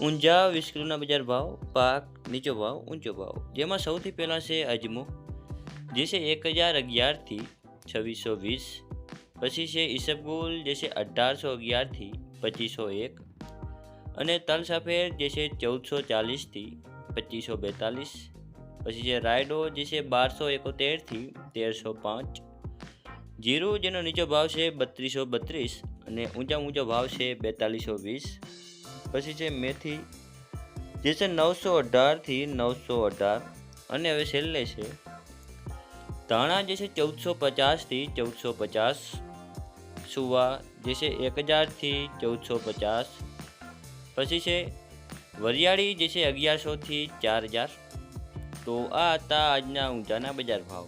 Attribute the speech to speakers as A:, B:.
A: ઊંઝા વીસ કિલોના બજાર ભાવ, પાક, નીચો ભાવ, ઊંચો ભાવ. જેમાં સૌથી પહેલાં છે અજમો, જે છે એક હજાર અગિયારથી છવ્વીસો વીસ, પછી છે ઈસબગુલ, જે છે અઢારસો અગિયારથી પચીસો એક, અને તલ સફેદ જે છે ચૌદસો ચાલીસથી પચીસો બેતાલીસ, પછી છે રાયડો, જે છે બારસો એકોતેરથી તેરસો પાંચ, જીરું, જેનો નીચો ભાવ છે બત્રીસો બત્રીસ, અને ઊંચા ઊંચો ભાવ છે બેતાલીસો વીસ પછી છે મેથી, જે છે નવસો અઢારથી નવસો અઢાર. અને હવે છેલ્લે છે, ધાણા જે છે ચૌદસો પચાસથી ચૌદસો પચાસ. સુવા જે છે એક હજારથી ચૌદસો પચાસ. પછી છે વરિયાળી જે છે અગિયારસોથી ચાર હજાર. તો આ હતા આજના ઊંચાના બજાર ભાવ.